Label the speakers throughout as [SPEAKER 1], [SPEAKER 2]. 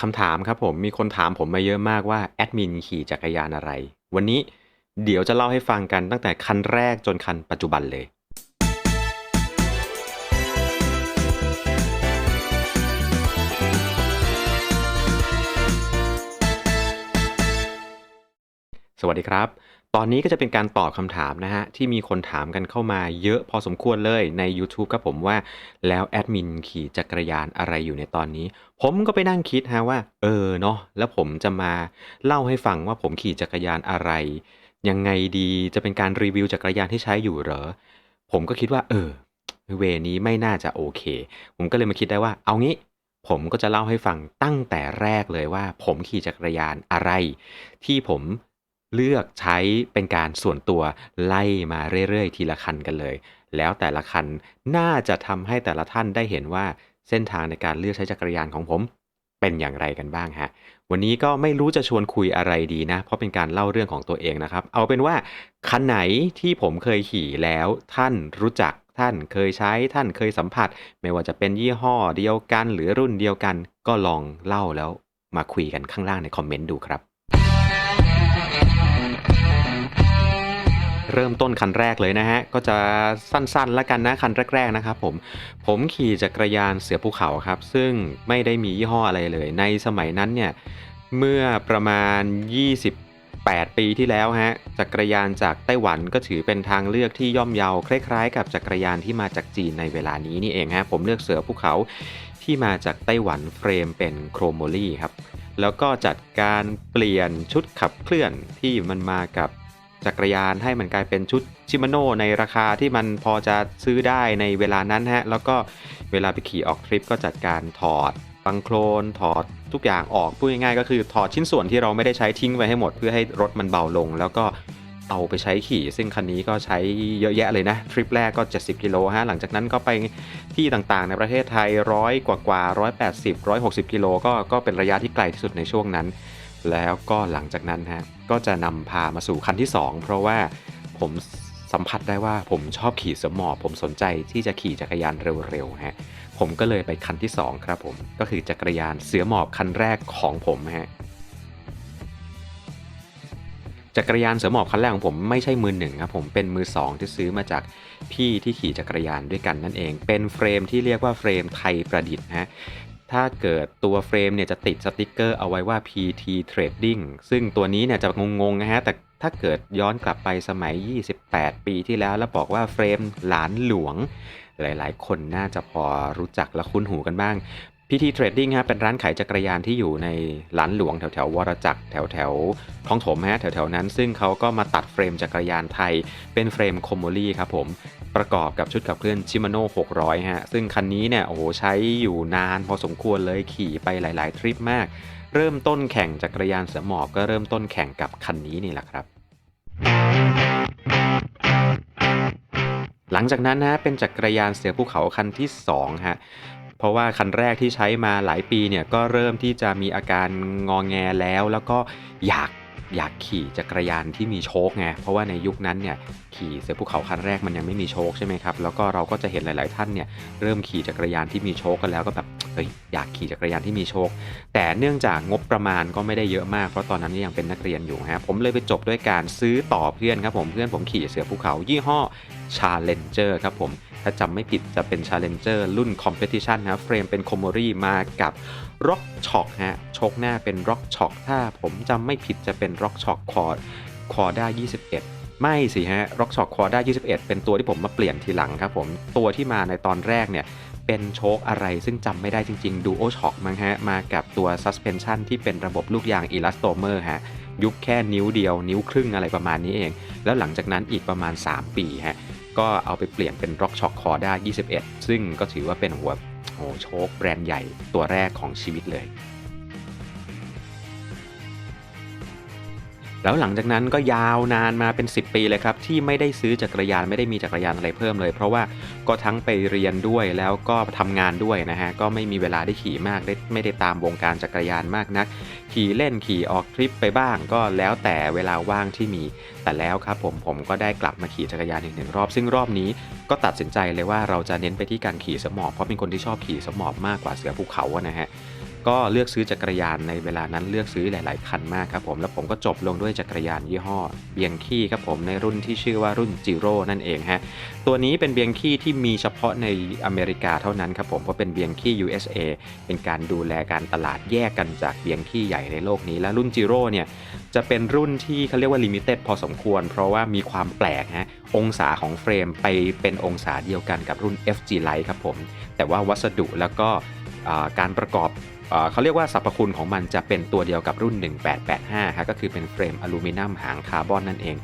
[SPEAKER 1] คำถามครับผมมีคนถามผมมาเยอะมากว่าแอดมินขี่จักรยานอะไร วันนี้เดี๋ยวจะเล่าให้ฟังกันตั้งแต่คันแรกจนคันปัจจุบันเลย สวัสดีครับ ตอนนี้ก็จะเป็นการตอบคำถามนะฮะ ที่มีคนถามกันเข้ามาเยอะพอสมควรเลยใน YouTube ครับผมว่าแล้วแอดมินขี่จักรยานอะไรอยู่ในตอนนี้ ผมก็ไปนั่งคิดฮะว่า เออเนาะแล้วผมจะมาเล่าให้ฟังว่าผมขี่จักรยานอะไร ยังไงดีจะเป็นการรีวิวจักรยานที่ใช้อยู่เหรอ ผมก็คิดว่า เออ เวนี้ไม่น่าจะโอเค ผมก็เลยมาคิดได้ว่า เอางี้ผมก็จะเล่าให้ฟังตั้งแต่แรกเลยว่า ผมขี่จักรยานอะไร ที่ผม เลือกใช้เป็นการส่วนตัวไล่มาเรื่อยๆ ทีละคันกันเลย แล้วแต่ละคันน่าจะทำให้แต่ละท่านได้เห็นว่าเส้นทางในการเลือกใช้จักรยานของผม เป็นอย่างไรกันบ้างฮะ วันนี้ก็ไม่รู้จะชวนคุยอะไรดีนะ เพราะเป็นการเล่าเรื่องของตัวเองนะครับ เอาเป็นว่าคันไหนที่ผมเคยขี่แล้วท่านรู้จักท่านเคยใช้ท่านเคยสัมผัส ไม่ว่าจะเป็นยี่ห้อเดียวกันหรือรุ่นเดียวกัน ก็ลองเล่าแล้วมาคุยกันข้างล่างในคอมเมนต์ดูครับ เริ่มต้นคันแรกเลยนะฮะ ก็จะสั้นๆแล้วกันนะคันแรกๆนะครับผม ผมขี่จักรยานเสือภูเขาครับ ซึ่งไม่ได้มียี่ห้ออะไรเลย ในสมัยนั้นเนี่ย เมื่อประมาณ28ปีที่แล้วฮะจักรยานจากไต้หวันก็ถือเป็นทางเลือกที่ย่อมเยาคล้ายๆ กับจักรยานที่มาจากจีนในเวลานี้นี่เองฮะผมเลือกเสือภูเขาที่มาจากไต้หวันเฟรมเป็นโครโมลี่ครับ แล้วก็จัดการเปลี่ยนชุดขับเคลื่อนที่มันมากับ จักรยานให้มันกลายเป็นชุดชิมาโน่ในราคาที่มันพอจะซื้อได้ในเวลานั้นฮะ แล้วก็เวลาไปขี่ออกทริปก็จัดการถอดบังโคลนถอดทุกอย่างออกพูดง่ายๆก็คือถอดชิ้นส่วนที่เราไม่ได้ใช้ทิ้งไว้ให้หมด เพื่อให้รถมันเบาลง แล้วก็เอาไปใช้ขี่ ซึ่งคันนี้ก็ใช้เยอะแยะเลยนะ ทริปแรกก็ 70 กิโลฮะ หลังจากนั้นก็ไปที่ต่างๆ ในประเทศไทยร้อยกว่ากว่า180 160 กิโลก็ก็เป็นระยะที่ไกลที่สุดในช่วงนั้น แล้วก็หลังจากนั้นฮะก็จะนำพามาสู่คันที่ 2 เพราะว่าผมสัมผัสได้ว่าผมชอบขี่เสือหมอบผมสนใจที่จะขี่จักรยานเร็วๆฮะผมก็เลยไปคันที่ 2 ครับผม ก็คือจักรยานเสือหมอบคันแรกของผมฮะจักรยานเสือหมอบคันแรกของผมไม่ใช่มือหนึ่งครับผมเป็นมือสองที่ซื้อมาจากพี่ที่ขี่จักรยานด้วยกันนั่นเอง เป็นเฟรมที่เรียกว่าเฟรมไทยประดิษฐ์ฮะ ถ้าเกิดตัวเฟรมเนี่ยจะติดสติกเกอร์เอาไว้ว่า PT Trading ซึ่งตัวนี้เนี่ยจะงงๆนะฮะ แต่ถ้าเกิดย้อนกลับไปสมัย 28 ปีที่แล้ว แล้วบอกว่าเฟรมหลานหลวง หลายๆ คนน่าจะพอรู้จักและคุ้นหูกันบ้าง PT Trading ฮะเป็นร้านขายจักรยานที่อยู่ในหลานหลวงแถวแถววรจักรแถวแถวๆท้องถมฮะแถวแถวนั้น ซึ่งเขาก็มาตัดเฟรมจักรยานไทย เป็นเฟรมโคโมลี่ครับผมประกอบกับชุดขับเคลื่อนชิมาโน่600ฮะซึ่งคันนี้เนี่ยโอ้โหใช้อยู่นานพอสมควรเลยขี่ไปหลาย ๆ ทริปมาก เริ่มต้นแข่งจักรยานเสือหมอบก็เริ่มต้นแข่งกับคันนี้นี่แหละครับหลังจากนั้นนะเป็นจักรยานเสือภูเขาคันที่2ฮะ เพราะว่าคันแรกที่ใช้มาหลายปีเนี่ยก็เริ่มที่จะมีอาการงองแงแล้ว แล้วก็อยากอยากขี่จักรยานที่มีโชคไงเพราะว่าในยุคนั้นเนี่ยขี่เสือภูเขาคันแรกมันยังไม่มีโชคใช่ไหมครับแล้วก็เราก็จะเห็นหลาย ๆ ท่านเนี่ยเริ่มขี่จักรยานที่มีโชคกันแล้วก็แบบเฮ้ยอยากขี่จักรยานที่มีโชค แต่เนื่องจากงบประมาณก็ไม่ได้เยอะมากเพราะตอนนั้นยังเป็นนักเรียนอยู่ฮะผมเลยไปจบด้วยการซื้อต่อเพื่อนครับผมเพื่อนผมขี่เสือภูเขายี่ห้อ Challenger ครับผม ถ้าจำไม่ผิดจะเป็น Challenger รุ่น Competition นะเฟรมเป็นโคโมรีมากับ Rock Shock ฮะชคหน้าเป็น Rock Shock ถ้าผมจำไม่ผิดจะเป็น Rock Shock Quad Quada 21ไม่สิฮะ Rock Shock Quada 21 เป็นตัวที่ผมมาเปลี่ยนทีหลังครับผม ตัวที่มาในตอนแรกเนี่ย เป็นโชคอะไรซึ่งจำไม่ได้จริงๆ Duo Shock มั้งฮะ มากับตัว Suspension ที่เป็นระบบลูกยาง Elastomer ฮะ ยุบแค่นิ้วเดียว นิ้วครึ่งอะไรประมาณนี้เอง แล้วหลังจากนั้นอีกประมาณ 3 ปีฮะ ก็เอาไปเปลี่ยนเป็น Rock Shock Corda 21 ซึ่งก็ถือว่าเป็นหัวโอ้โชคแบรนด์ใหญ่ตัวแรกของชีวิตเลย แล้วหลังจากนั้นก็ยาวนานมาเป็น 10 ปีเลยครับ ที่ไม่ได้ซื้อจักรยานไม่ได้มีจักรยานอะไรเพิ่มเลย เพราะว่าก็ทั้งไปเรียนด้วยแล้วก็ทำงานด้วยนะฮะ ก็ไม่มีเวลาได้ขี่มากได้ไม่ได้ตามวงการจักรยานมากนัก ขี่เล่นขี่ออกทริปไปบ้าง ก็แล้วแต่เวลาว่างที่มี แต่แล้วครับผมผมก็ได้กลับมาขี่จักรยานอีกหนึ่งรอบ ซึ่งรอบนี้ก็ตัดสินใจเลยว่าเราจะเน้นไปที่การขี่สมอบเพราะเป็นคนที่ชอบขี่สมอบมากกว่าเสือภูเขาอะนะฮะ ก็เลือกซื้อจักรยานในเวลานั้นเลือกซื้อหลาย ๆ คันมากครับผม แล้วผมก็จบลงด้วยจักรยานยี่ห้อเบียงคีครับผมในรุ่นที่ชื่อว่ารุ่นจิโร่นั่นเองฮะตัวนี้เป็นเบียงคีที่มีเฉพาะในอเมริกาเท่านั้นครับผมเพราะเป็นเบียงคี USA เป็นการดูแลการตลาดแยกกันจากเบียงคีใหญ่ในโลกนี้ และรุ่นจิโร่เนี่ยจะเป็นรุ่นที่เขาเรียกว่าลิมิเต็ดพอสมควร เพราะว่ามีความแปลกฮะองศาของเฟรมไปเป็นองศาเดียวกันกับรุ่น FG Light ครับผมแต่ว่าวัสดุแล้วก็การประกอบ เขาเรียกว่าสรรพคุณของมันจะเป็นตัวเดียวกับรุ่น 1885ฮะก็คือเป็นเฟรมอลูมิเนียมหางคาร์บอนนั่นเอง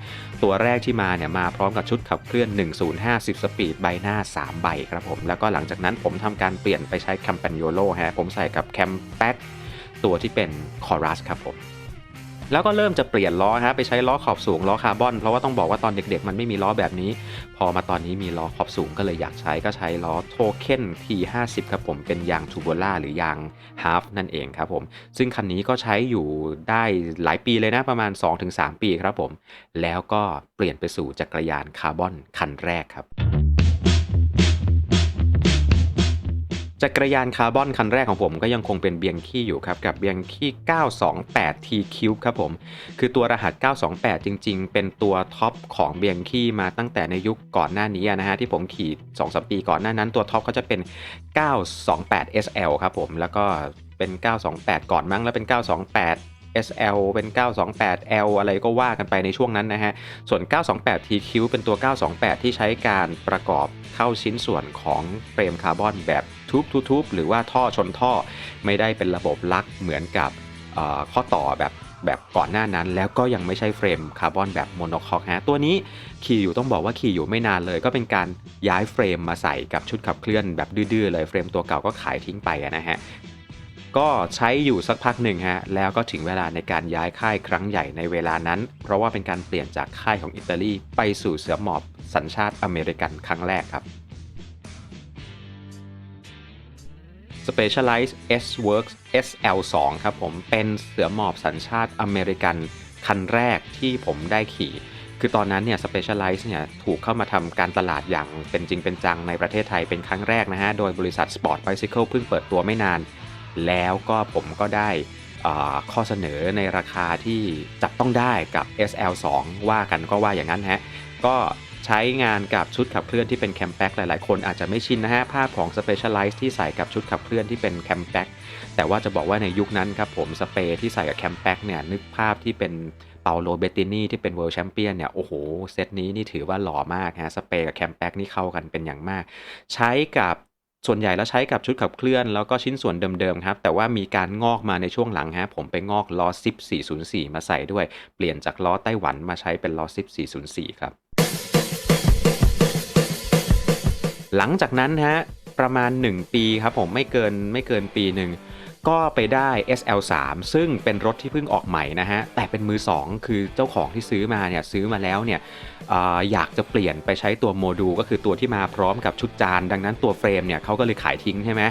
[SPEAKER 1] ตัวแรกที่มาเนี่ยมาพร้อมกับชุดขับเคลื่อน 1050สปีดใบหน้า 3 ใบครับผม แล้วก็หลังจากนั้นผมทำการเปลี่ยนไปใช้แคมเปญโยโลฮะผมใส่กับแคมแบ็กตัวที่เป็นคอรัสครับผม แล้วก็เริ่มจะเปลี่ยนล้อฮะไปใช้ล้อขอบสูงล้อคาร์บอนเพราะว่าต้องบอกว่าตอนเด็กๆ มันไม่มีล้อแบบนี้ พอมาตอนนี้มีล้อขอบสูงก็เลยอยากใช้ก็ใช้ล้อโทเค็น T50 ครับผมเป็นยางทูโบล่าหรือยางฮาฟนั่นเองครับผม ซึ่งคันนี้ก็ใช้อยู่ได้หลายปีเลยนะประมาณ 2-3 ปีครับผม แล้วก็เปลี่ยนไปสู่จักรยานคาร์บอนคันแรกครับ จักรยานคาร์บอนคันแรกของผมก็ยังคงเป็นเบียงคี้อยู่ครับกับเบียงคี้ 928 T Cube ครับผม คือตัวรหัส 928 จริง ๆ เป็นตัวท็อปของเบียงคี้มาตั้งแต่ในยุคก่อนหน้านี้นะฮะที่ผมขี่2-3ปีก่อนหน้านั้นตัวท็อปก็จะเป็น 928 SL ครับผม แล้วก็เป็น 928 ก่อนมั้งแล้วเป็น 928 SL เป็น 928L อะไรก็ว่ากันไปในช่วงนั้นนะฮะ ส่วน 928 TQ เป็นตัว 928 ที่ใช้การประกอบเข้าชิ้นส่วนของเฟรมคาร์บอนแบบทูบทูบหรือว่าท่อชนท่อไม่ได้เป็นระบบลักเหมือนกับข้อต่อแบบแบบก่อนหน้านั้นแล้วก็ยังไม่ใช่เฟรมคาร์บอนแบบโมโนคอกฮะตัวนี้ขี่อยู่ต้องบอกว่าขี่อยู่ไม่นานเลย ก็เป็นการย้ายเฟรมมาใส่กับชุดขับเคลื่อนแบบดื้อๆเลยเฟรมตัวเก่าก็ขายทิ้งไปนะฮะ ก็ใช้อยู่สักพักหนึ่งฮะ แล้วก็ถึงเวลาในการย้ายค่ายครั้งใหญ่ในเวลานั้น เพราะว่าเป็นการเปลี่ยนจากค่ายของอิตาลีไปสู่เสือหมอบสัญชาติอเมริกันครั้งแรกครับ Specialized S Works SL2 ครับผมเป็นเสือหมอบสัญชาติอเมริกันคันแรกที่ผมได้ขี่ คือตอนนั้นเนี่ย Specialized เนี่ยถูกเข้ามาทำการตลาดอย่างเป็นจริงเป็นจังในประเทศไทยเป็นครั้งแรกนะฮะ โดยบริษัท Sport Bicycle เพิ่งเปิดตัวไม่นาน แล้วก็ผมก็ได้ข้อเสนอในราคาที่จับต้องได้กับ SL2 ว่ากันก็ว่าอย่างนั้นฮะ ก็ใช้งานกับชุดขับเคลื่อนที่เป็นแคมแบ็กหลาย ๆ คนอาจจะไม่ชินนะฮะ ภาพของ Specialized ที่ใส่กับชุดขับเคลื่อนที่เป็นแคมแบ็กแต่ว่าจะบอกว่าในยุคนั้นครับผมสเปรย์ที่ใส่กับแคมแบ็กเนี่ยนึกภาพที่เป็นเปาโลเบตินีที่เป็นเวิลด์แชมเปี้ยนเนี่ยโอ้โห เซตนี้นี่ถือว่าหล่อมากฮะสเปรย์กับแคมแบ็กนี่เข้ากันเป็นอย่างมาก ใช้กับ ส่วนใหญ่แล้วใช้กับชุดขับเคลื่อน แล้วก็ชิ้นส่วนเดิมๆครับ แต่ว่ามีการงอกมาในช่วงหลังฮะผมไปงอกล้อซิป404 มาใส่ด้วย เปลี่ยนจากล้อไต้หวันมาใช้เป็นล้อซิป404 ครับ หลังจากนั้นฮะประมาณ 1 ปีครับผมไม่เกินไม่เกินปีหนึ่ง ก็ไปได้ SL3 ซึ่งเป็นรถที่เพิ่งออกใหม่นะฮะ แต่เป็นมือ 2 คือเจ้าของที่ซื้อมาเนี่ยซื้อมาแล้วเนี่ยออยากจะเปลี่ยนไปใช้ตัวโมดูลก็คือตัวที่มาพร้อมกับชุดจาน ดังนั้นตัวเฟรมเนี่ยเขาก็เลยขายทิ้งใช่ไหม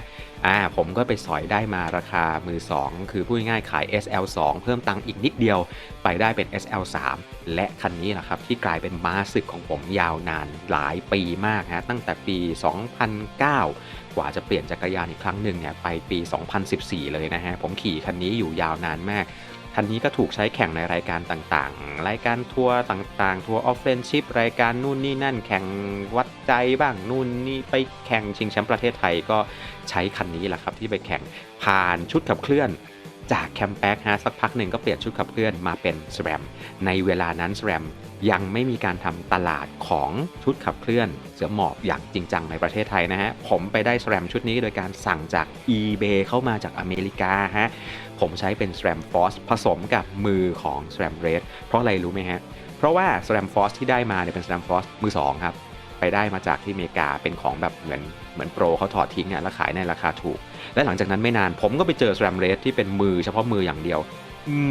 [SPEAKER 1] อ่าผมก็ไปสอยได้มาราคามือ 2 คือพูดง่ายๆขาย SL2 เพิ่มตังค์อีกนิดเดียว ไปได้เป็น SL3 และคันนี้แหละครับ ที่กลายเป็นม้าศึกของผมยาวนานหลายปีมากฮะตั้งแต่ปี 2009 กว่าจะเปลี่ยนจักรยานอีกครั้งหนึ่งเนี่ยไปปี 2014 เลยนะฮะ ผมขี่คันนี้อยู่ยาวนานมากคันนี้ก็ถูกใช้แข่งในรายการต่างๆ รายการทัวร์ต่างๆ ทัวร์ออฟเฟนชิพรายการนู่นนี่นั่น แข่งวัดใจบ้างนู่นนี่ไปแข่งชิงแชมป์ประเทศไทยก็ใช้คันนี้แหละครับที่ไปแข่งผ่านชุดขับเคลื่อน จากแคมแบ็กฮะสักพักหนึ่งก็เปลี่ยนชุดขับเคลื่อนมาเป็น SRAM ในเวลานั้น SRAM ยังไม่มีการทำตลาดของชุดขับเคลื่อน เสือหมอบอย่างจริงจังในประเทศไทยนะฮะ ผมไปได้ SRAM ชุดนี้โดยการสั่งจาก eBay เข้ามาจากอเมริกาฮะ ผมใช้เป็น SRAM Force ผสมกับมือของ SRAM Red เพราะอะไรรู้ไหมฮะ เพราะว่า SRAM Force ที่ได้มาเนี่ยเป็น SRAM Force มือ2ครับ ไปได้มาจากที่อเมริกาเป็นของแบบเหมือนเหมือนโปรเขาถอดทิ้งอะแล้วขายในราคาถูก และหลังจากนั้นไม่นานผมก็ไปเจอ SRAM Red ที่เป็นมือเฉพาะมืออย่างเดียว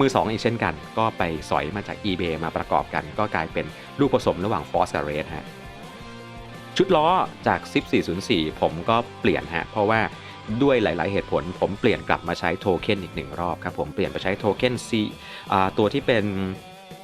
[SPEAKER 1] มือ2อีกเช่นกัน ก็ไปสอยมาจาก eBay มาประกอบกัน ก็กลายเป็นลูกผสมระหว่าง Force กับ Red ฮะชุดล้อจาก ZIP 404 ผมก็เปลี่ยนฮะเพราะว่าด้วยหลาย ๆ เหตุผล ผมเปลี่ยนกลับมาใช้โทเค็นอีกหนึ่งรอบครับผมเปลี่ยนไปใช้โทเค็น C ตัวที่เป็น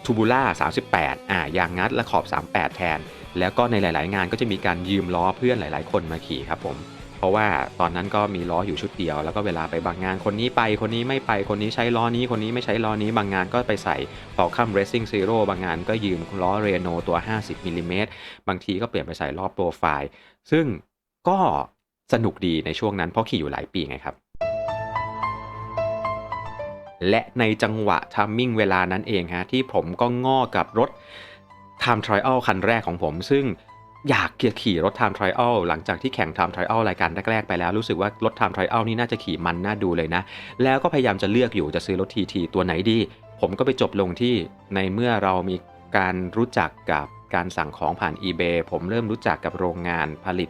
[SPEAKER 1] ทูบูล่า38 อ่ายางงัดและขอบ 38 แทน แล้วก็ในหลาย ๆ งานก็จะมีการยืมล้อเพื่อนหลาย ๆ คนมาขี่ครับผมเพราะว่าตอนนั้นก็มีล้ออยู่ชุดเดียว แล้วก็เวลาไปบางงานคนนี้ไปคนนี้ไม่ไปคนนี้ใช้ล้อนี้คนนี้ไม่ใช้ล้อนี้บางงานก็ไปใส่ Falcon Racing Zero บางงานก็ยืมล้อเรโนตัว 50มิลลิเมตรบางทีก็เปลี่ยนไปใส่ล้อโปรไฟล์ ซึ่งก็สนุกดีในช่วงนั้นเพราะขี่อยู่หลายปีไงครับ และในจังหวะทัมมิ่งเวลานั้นเองฮะที่ผมก็ง้อกับรถ Time Trial คันแรกของผม ซึ่งอยากขี่รถ Time Trial หลังจากที่แข่ง Time Trial รายการแรกๆไปแล้วรู้สึกว่ารถ Time Trial นี่น่าจะขี่มันน่าดูเลยนะ แล้วก็พยายามจะเลือกอยู่จะซื้อรถ TT ตัวไหนดี ผมก็ไปจบลงที่ในเมื่อเรามีการรู้จักกับการสั่งของผ่าน eBay ผมเริ่มรู้จักกับโรงงานผลิต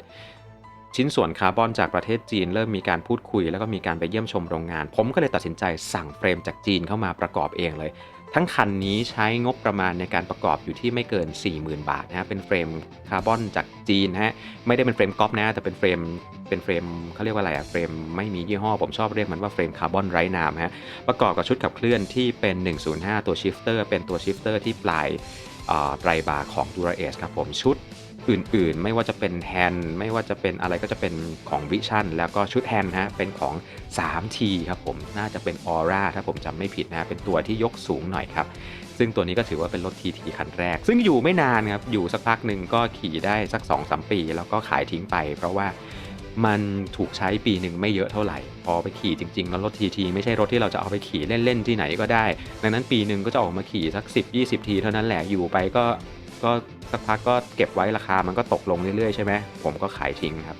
[SPEAKER 1] ชิ้นส่วนคาร์บอนจากประเทศจีน เริ่มมีการพูดคุย แล้วก็มีการไปเยี่ยมชมโรงงาน ผมก็เลยตัดสินใจสั่งเฟรมจากจีนเข้ามาประกอบเองเลย ทั้งคันนี้ใช้งบประมาณในการประกอบอยู่ที่ไม่เกิน 40,000 บาทนะฮะเป็นเฟรมคาร์บอนจากจีนนะฮะไม่ได้เป็นเฟรมก๊อปนะแต่เป็นเฟรมเป็นเฟรมเขาเรียกว่าอะไรอะเฟรมไม่มียี่ห้อ ผมชอบเรียกมันว่าเฟรมคาร์บอนไร้นามฮะประกอบกับชุดขับเคลื่อนที่เป็น 105 ตัวชิฟเตอร์เป็นตัวชิฟเตอร์ที่ปลายไตรบาร์ของ d u r a เอสครับผมชุด อื่นๆ ไม่ว่าจะเป็นแฮนด์ไม่ว่าจะเป็นอะไรก็จะเป็นของวิชั่นแล้วก็ชุดแฮนด์ฮะเป็นของ 3T ครับผมน่าจะเป็นออร่าถ้าผมจำไม่ผิดนะเป็นตัวที่ยกสูงหน่อยครับซึ่งตัวนี้ก็ถือว่าเป็นรถ TT คันแรก ซึ่งอยู่ไม่นานครับ อยู่สักพักหนึ่งก็ขี่ได้สัก2-3ปี แล้วก็ขายทิ้งไป เพราะว่ามันถูกใช้ปีหนึ่งไม่เยอะเท่าไหร่ พอไปขี่จริงๆ แล้วรถ TT ไม่ใช่รถที่เราจะเอาไปขี่เล่น ๆ ที่ไหนก็ได้ ดังนั้นปีหนึ่งก็จะออกมาขี่สัก 10-20 ทีเท่านั้นแหละอยู่ไปก็ ก็สักพักก็เก็บไว้ราคามันก็ตกลงเรื่อยๆใช่ไหมผมก็ขายทิ้งครับ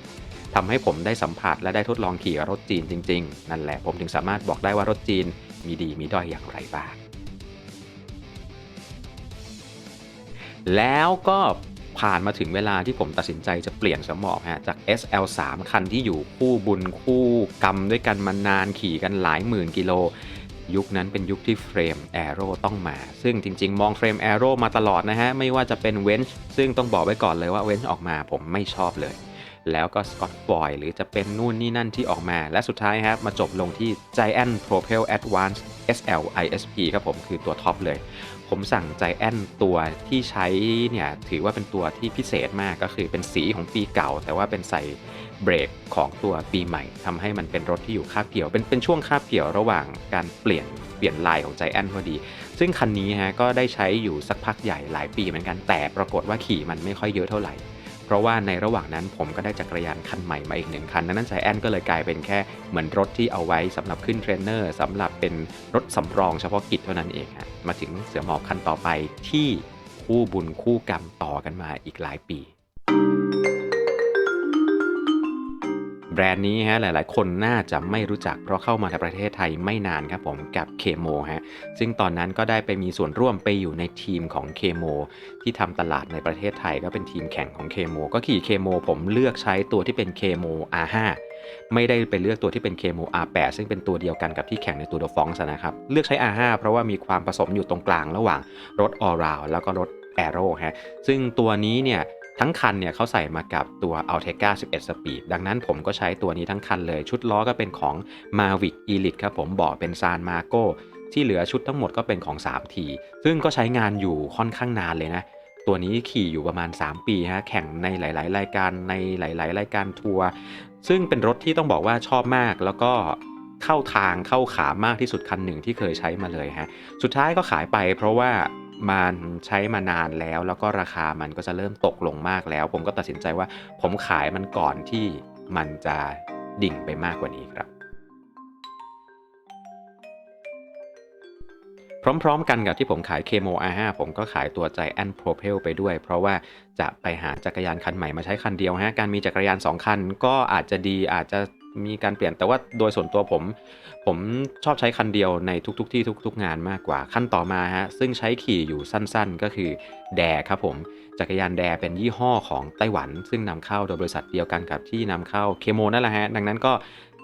[SPEAKER 1] ทำให้ผมได้สัมผัสและได้ทดลองขี่รถจีนจริง ๆ นั่นแหละผมถึงสามารถบอกได้ว่ารถจีนมีดีมีด้อยอย่างไรบ้าง แล้วก็ผ่านมาถึงเวลาที่ผมตัดสินใจจะเปลี่ยนสมองฮะจาก SL3 คันที่อยู่คู่บุญคู่กรรมด้วยกันมานานขี่กันหลายหมื่นกิโล ยุคนั้นเป็นยุคที่เฟรม a อโร่ต้องมา ซึ่งจริง ๆ มองเฟรม a อโร่มาตลอดนะฮะ ไม่ว่าจะเป็นเวนช์ซึ่งต้องบอกไว้ก่อนเลยว่าเวนช์ออกมาผมไม่ชอบเลย แล้วก็สกอตบอยหรือจะเป็นนู่นนี่นั่นที่ออกมา และสุดท้ายครับมาจบลงที่ Giant Propel Advance SL ISP ครับผมคือตัวท็อปเลย ผมสั่ง Giant ตัวที่ใช้เนี่ยถือว่าเป็นตัวที่พิเศษมากก็คือเป็นสีของปีเก่า แต่ว่าเป็นใส่ เบรกของตัวปีใหม่ทำให้มันเป็นรถที่อยู่คาบเกี่ยว เป็นเป็นช่วงคาบเกี่ยวระหว่างการเปลี่ยนเปลี่ยนลายของ Giant พอดี ซึ่งคันนี้ฮะก็ได้ใช้อยู่สักพักใหญ่หลายปีเหมือนกันแต่ปรากฏว่าขี่มันไม่ค่อยเยอะเท่าไหร่ เพราะว่าในระหว่างนั้นผมก็ได้จักรยานคันใหม่มาอีกหนึ่งคันดังนั้น Giant ก็เลยกลายเป็นแค่เหมือนรถที่เอาไว้สำหรับขึ้นเทรนเนอร์สำหรับเป็นรถสำรองเฉพาะกิจเท่านั้นเองฮะมาถึงเสือหมอบคันต่อไปที่คู่บุญคู่กรรมต่อกันมาอีกหลายปี แบรนด์นี้ฮะหลายๆ คนน่าจะไม่รู้จักเพราะเข้ามาในประเทศไทยไม่นานครับผมกับเคโมฮะซึ่งตอนนั้นก็ได้ไปมีส่วนร่วมไปอยู่ในทีมของเคโมที่ทำตลาดในประเทศไทยก็เป็นทีมแข่งของเคโมก็ขี่เคโมผมเลือกใช้ตัวที่เป็นเคโม R5 ไม่ได้ไปเลือกตัวที่เป็นเคโม R8 ซึ่งเป็นตัวเดียวกันกับที่แข่งในตัวเดอะฟองส์นะครับ เลือกใช้ R5 เพราะว่ามีความผสมอยู่ตรงกลางระหว่างรถ All Round แล้วก็รถ Aero ฮะซึ่งตัวนี้เนี่ย ทั้งคันเนี่ยเขาใส่มากับตัว Alteca 11 Speed ดังนั้นผมก็ใช้ตัวนี้ทั้งคันเลย ชุดล้อก็เป็นของ Mavic Elite ครับผมบอกเป็น San Marco ที่เหลือชุดทั้งหมดก็เป็นของ 3T ซึ่งก็ใช้งานอยู่ค่อนข้างนานเลยนะ ตัวนี้ขี่อยู่ประมาณ 3 ปีฮะแข่งในหลาย ๆ รายการในหลาย ๆ รายการทัวร์ซึ่งเป็นรถที่ต้องบอกว่าชอบมากแล้วก็เข้าทางเข้าขามากที่สุดคันหนึ่งที่เคยใช้มาเลยฮะ สุดท้ายก็ขายไปเพราะว่า มันใช้มานานแล้ว แล้วก็ราคามันก็จะเริ่มตกลงมากแล้ว ผมก็ตัดสินใจว่า ผมขายมันก่อนที่มันจะดิ่งไปมากกว่านี้ครับ พร้อมๆกันกับที่ผมขาย KMO R5 ผมก็ขายตัว Giant Propel ไปด้วย เพราะว่าจะไปหาจักรยานคันใหม่มาใช้คันเดียวฮะการมีจักรยาน 2 คันก็อาจจะดีอาจจะ มีการเปลี่ยนแต่ว่าโดยส่วนตัวผม ผมชอบใช้คันเดียวในทุก ๆ ที่ทุก ๆ งานมากกว่าขั้นต่อมาฮะซึ่งใช้ขี่อยู่สั้นๆ ก็คือแดครับผมจักรยานแดเป็นยี่ห้อของไต้หวัน ซึ่งนำเข้าโดยบริษัทเดียวกันกับที่นำเข้าเคโมนั่นแหละฮะดังนั้นก็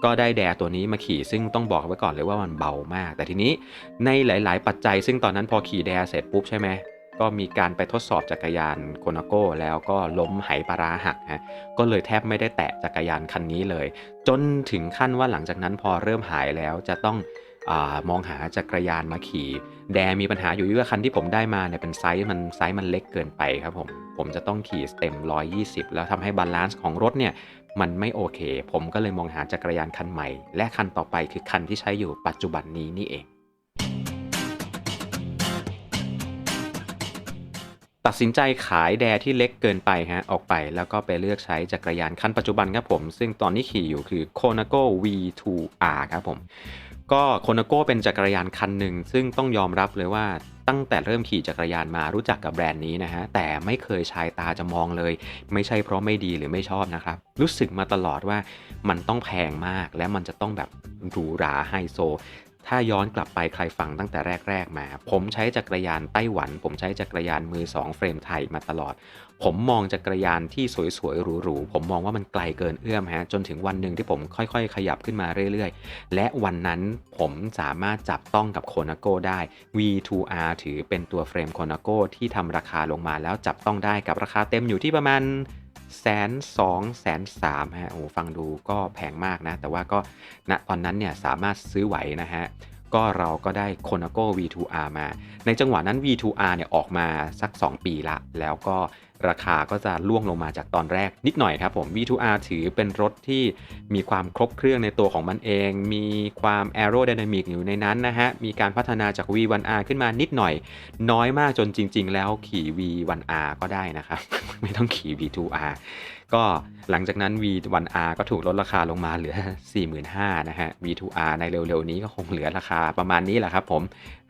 [SPEAKER 1] ก็ได้แดตัวนี้มาขี่ซึ่งต้องบอกไว้ก่อนเลยว่ามันเบามาก แต่ทีนี้ในหลาย ๆ ปัจจัย ซึ่งตอนนั้นพอขี่แดเสร็จปุ๊บใช่ไหม ก็มีการไปทดสอบจักรยานโคนาโก้ แล้วก็ล้มไหปลาราหักฮะก็เลยแทบไม่ได้แตะจักรยานคันนี้เลย จนถึงขั้นว่าหลังจากนั้นพอเริ่มหายแล้วจะต้องอมองหาจักรยานมาขี่ แดมีปัญหาอยู่ที่ว่าคันที่ผมได้มาเนี่ยเป็นไซส์มันไซส์มันเล็กเกินไปครับผมผมจะต้องขี่เต็ม 120 แล้วทำให้บาลานซ์ของรถเนี่ยมันไม่โอเค ผมก็เลยมองหาจักรยานคันใหม่ และคันต่อไปคือคันที่ใช้อยู่ปัจจุบันนี้นี่เอง ตัดสินใจขายแดที่เล็กเกินไปฮะออกไปแล้วก็ไปเลือกใช้จักรยานคันปัจจุบันครับผม ซึ่งตอนนี้ขี่อยู่คือ Konago V2R ครับผม ก็ Konago เป็นจักรยานคันหนึ่ง ซึ่งต้องยอมรับเลยว่าตั้งแต่เริ่มขี่จักรยานมารู้จักกับแบรนด์นี้นะฮะ แต่ไม่เคยชายตาจะมองเลย ไม่ใช่เพราะไม่ดีหรือไม่ชอบนะครับ รู้สึกมาตลอดว่ามันต้องแพงมากและมันจะต้องแบบหรูหราไฮโซ ถ้าย้อนกลับไปใครฟังตั้งแต่แรก ๆ มา ผมใช้จักรยานไต้หวัน ผมใช้จักรยานมือ 2 เฟรมไทยมาตลอด ผมมองจักรยานที่สวยๆหรูๆผมมองว่ามันไกลเกินเอื้อมฮะจนถึงวันหนึ่งที่ผมค่อยๆ ขยับขึ้นมาเรื่อยๆ และวันนั้นผมสามารถจับต้องกับ Konago ได้ V2R ถือเป็นตัวเฟรม Konago ที่ทำราคาลงมาแล้วจับต้องได้กับราคาเต็มอยู่ที่ประมาณ แสนสองแสนสามฮะโอ้ฟังดูก็แพงมากนะ แต่ว่าก็ณตอนนั้นเนี่ยสามารถซื้อไหวนะฮะก็เราก็ได้ Conoco V2R มา ในจังหวะนั้น V2R เนี่ยออกมาสัก 2 ปีละ แล้วก็ ราคาก็จะล่วงลงมาจากตอนแรกนิดหน่อยครับผม V2R ถือเป็นรถที่มีความครบเครื่องในตัวของมันเอง มีความ aerodynamic อยู่ในนั้นนะฮะ มีการพัฒนาจาก V1R ขึ้นมานิดหน่อย น้อยมากจนจริง ๆ แล้วขี่ V1R ก็ได้นะครับ ไม่ต้องขี่ V2R ก็หลังจากนั้น V1R ก็ถูกลดราคาลงมาเหลือ 45,000นะฮะ V2R ในเร็วๆนี้ก็คงเหลือราคาประมาณนี้แหละครับผม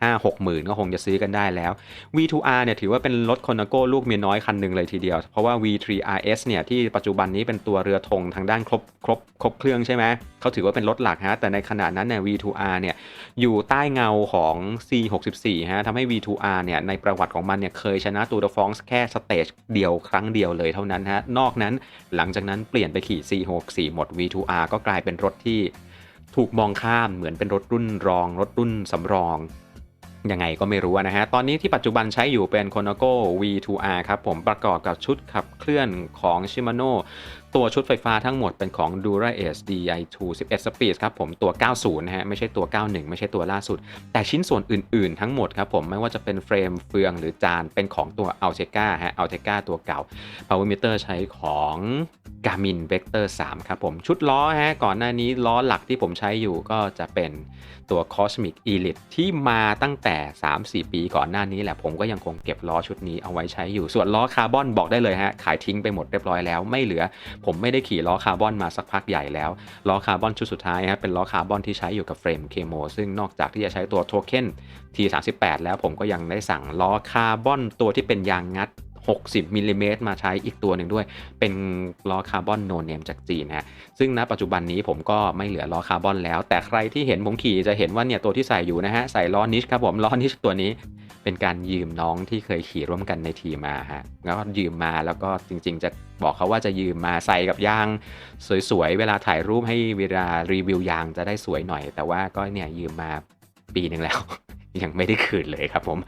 [SPEAKER 1] 5 6หมื่นก็คงจะซื้อกันได้แล้ว V2R เนี่ยถือว่าเป็นรถ Konago ลูกเมียน้อยคันหนึ่งเลยทีเดียว เพราะว่า V3RS เนี่ยที่ปัจจุบันนี้เป็นตัวเรือธงทางด้านครบครบครบเครื่องใช่ไหมเขาถือว่าเป็นรถหลักฮะแต่ในขณะนั้นเนี่ย V2R เนี่ยอยู่ใต้เงาของ C64 ฮะทำให้ V2R เนี่ยในประวัติของมันเนี่ยเคยชนะตูดฟองส์แค่สเตจเดียวครั้งเดียวเลยเท่านั้นฮะนอกนั้นหลังจากนั้นเปลี่ยนไปขี่ C64 หมด V2R ก็กลายเป็นรถที่ถูกมองข้ามเหมือนเป็นรถรุ่นรอง รถรุ่นสำรอง ยังไงก็ไม่รู้นะฮะ ตอนนี้ที่ปัจจุบันใช้อยู่เป็น Conoco V2R ครับผมประกอบกับชุดขับเคลื่อนของ Shimano ตัวชุดไฟฟ้าทั้งหมดเป็นของ Dura Ace Di2 11 Speed ครับผมตัว 90 นะฮะไม่ใช่ตัว 91 ไม่ใช่ตัวล่าสุด แต่ชิ้นส่วนอื่นๆ ทั้งหมดครับผมไม่ว่าจะเป็นเฟรมเฟืองหรือจานเป็นของตัว Altega ฮะ Altega ตัวเก่า Power Meter ใช้ของ Garmin Vector 3 ครับผมชุดล้อฮะก่อนหน้านี้ล้อหลักที่ผมใช้อยู่ก็จะเป็นตัว Cosmic Elite ที่มาตั้งแต่ 3-4 ปีก่อนหน้านี้แหละผมก็ยังคงเก็บล้อชุดนี้เอาไว้ใช้อยู่ส่วนล้อคาร์บอนบอกได้เลยฮะขายทิ้งไปหมดเรียบร้อยแล้วไม่เหลือผมไม่ได้ขี่ล้อคาร์บอนมาสักพักใหญ่แล้ว ล้อคาร์บอนชุดสุดท้ายฮะเป็นล้อคาร์บอนที่ใช้อยู่กับเฟรมเคโมซึ่งนอกจากที่จะใช้ตัวโทเค็น T38 แล้วผมก็ยังได้สั่งล้อคาร์บอนตัวที่เป็นยางงัด 60มิลลิเมตรมาใช้อีกตัวหนึ่งด้วย เป็นล้อคาร์บอนโนเนมจากจีนฮะซึ่งณปัจจุบันนี้ผมก็ไม่เหลือล้อคาร์บอนแล้ว แต่ใครที่เห็นผมขี่จะเห็นว่าเนี่ยตัวที่ใส่อยู่นะฮะใส่ล้อนิชครับผมล้อนิชตัวนี้เป็นการยืมน้องที่เคยขี่ร่วมกันในทีมมาฮะแล้วก็ยืมมาแล้วก็จริง ๆ จะบอกเขาว่าจะยืมมาใส่กับยาง สวยๆ เวลาถ่ายรูปให้เวลารีวิวยางจะได้สวยหน่อย แต่ว่าก็เนี่ยยืมมาปีหนึ่งแล้ว ยังไม่ได้คืนเลยครับผม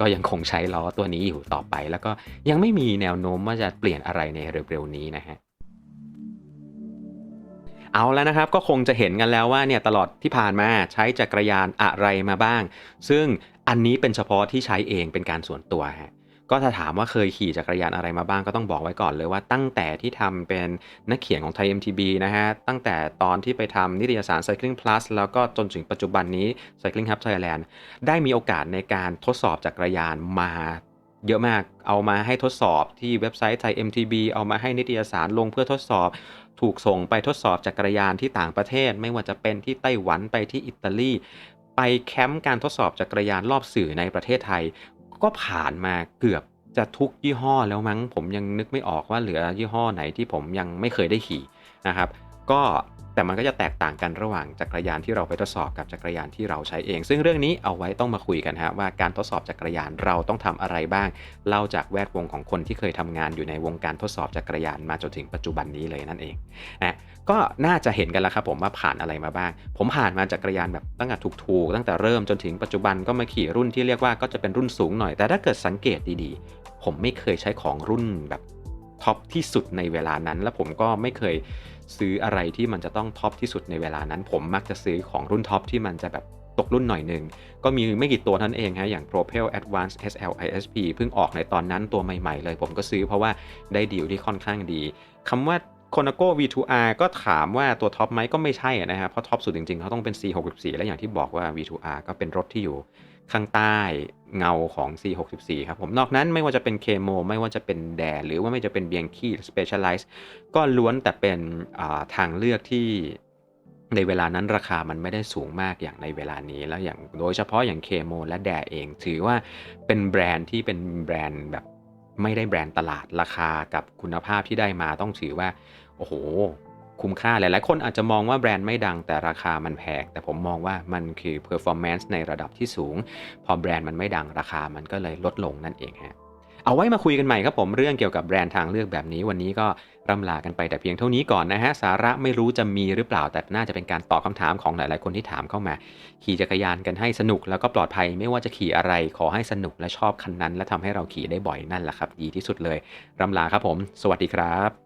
[SPEAKER 1] ก็ยังคงใช้ล้อตัวนี้อยู่ต่อไป แล้วก็ยังไม่มีแนวโน้มว่าจะเปลี่ยนอะไรในเร็วๆนี้นะฮะเอาแล้วนะครับก็คงจะเห็นกันแล้วว่าเนี่ยตลอดที่ผ่านมาใช้จักรยานอะไรมาบ้าง ซึ่งอันนี้เป็นเฉพาะที่ใช้เองเป็นการส่วนตัวฮะ ก็ถ้าถามว่าเคยขี่จักรยานอะไรมาบ้างก็ต้องบอกไว้ก่อนเลยว่าตั้งแต่ที่ทำเป็นนักเขียนของไทย MTB นะฮะ ตั้งแต่ตอนที่ไปทำนิตยสาร Cycling Plus แล้วก็จนถึงปัจจุบันนี้ Cycling Hub Thailand ได้มีโอกาสในการทดสอบจักรยานมาเยอะมาก เอามาให้ทดสอบที่เว็บไซต์ไทย MTB เอามาให้นิตยสารลงเพื่อทดสอบ ถูกส่งไปทดสอบจักรยานที่ต่างประเทศ ไม่ว่าจะเป็นที่ไต้หวันไปที่อิตาลี ไปแคมป์การทดสอบจักรยานรอบสื่อในประเทศไทย ก็ผ่านมาเกือบจะทุกยี่ห้อแล้วมั้งผมยังนึกไม่ออกว่าเหลือยี่ห้อไหนที่ผมยังไม่เคยได้ขี่นะครับ ก็ แต่มันก็จะแตกต่างกันระหว่างจักรยานที่เราไปทดสอบกับจักรยานที่เราใช้เอง ซึ่งเรื่องนี้เอาไว้ต้องมาคุยกันฮะว่าการทดสอบจักรยานเราต้องทำอะไรบ้าง เล่าจากแวดวงของคนที่เคยทำงานอยู่ในวงการทดสอบจักรยานมาจนถึงปัจจุบันนี้เลยนั่นเองนะก็น่าจะเห็นกันแล้วครับผมว่าผ่านอะไรมาบ้าง ผมผ่านมาจักรยานแบบตั้งแต่ถูกๆ ตั้งแต่เริ่มจนถึงปัจจุบันก็มาขี่รุ่นที่เรียกว่าก็จะเป็นรุ่นสูงหน่อย แต่ถ้าเกิดสังเกตดีๆ ผมไม่เคยใช้ของรุ่นแบบท็อปที่สุดในเวลานั้น และผมก็ไม่เคย ซื้ออะไรที่มันจะต้องท็อปที่สุดในเวลานั้น ผมมักจะซื้อของรุ่นท็อปที่มันจะแบบตกรุ่นหน่อยหนึ่ง ก็มีไม่กี่ตัวท่านั้นเองฮะ อย่าง Propel Advanced SL ISP เพิ่งออกในตอนนั้นตัวใหม่ๆเลย ผมก็ซื้อเพราะว่าได้ดีลที่ค่อนข้างดีคำว่า Konago V2R ก็ถามว่าตัวท็อปไหมก็ไม่ใช่นะครับเพราะท็อปสุดจริงๆ เขาต้องเป็น C64 และอย่างที่บอกว่า V2R ก็เป็นรถที่อยู่ข้างใต้ เงาของ C64 ครับผม นอกนั้นไม่ว่าจะเป็น KMO ไม่ว่าจะเป็นแดหรือว่าไม่จะเป็น Bianchi Specialized ก็ล้วนแต่เป็นาทางเลือกที่ในเวลานั้นราคามันไม่ได้สูงมากอย่างในเวลานี้ แล้วอย่างโดยเฉพาะอย่าง KMO และแดเอง ถือว่าเป็นแบรนด์ที่เป็นแบรนด์แบบไม่ได้แบรนด์ตลาดราคากับคุณภาพที่ได้มาต้องถือว่า โอ้โห คุ้มค่าหลายๆ คนอาจจะมองว่าแบรนด์ไม่ดังแต่ราคามันแพงแต่ผมมองว่ามันคือ performance ในระดับที่สูง พอแบรนด์มันไม่ดังราคามันก็เลยลดลงนั่นเองฮะเอาไว้มาคุยกันใหม่ครับผมเรื่องเกี่ยวกับแบรนด์ทางเลือกแบบนี้วันนี้ก็ร่ำลากันไปแต่เพียงเท่านี้ก่อนนะฮะสาระไม่รู้จะมีหรือเปล่าแต่น่าจะเป็นการตอบคำถามของหลาย ๆ คนที่ถามเข้ามา ขี่จักรยานกันให้สนุกแล้วก็ปลอดภัยไม่ว่าจะขี่อะไรขอให้สนุกและชอบคันนั้น และทำให้เราขี่ได้บ่อยนั่นแหละครับ ดีที่สุดเลยร่ำลาครับผม สวัสดีครับ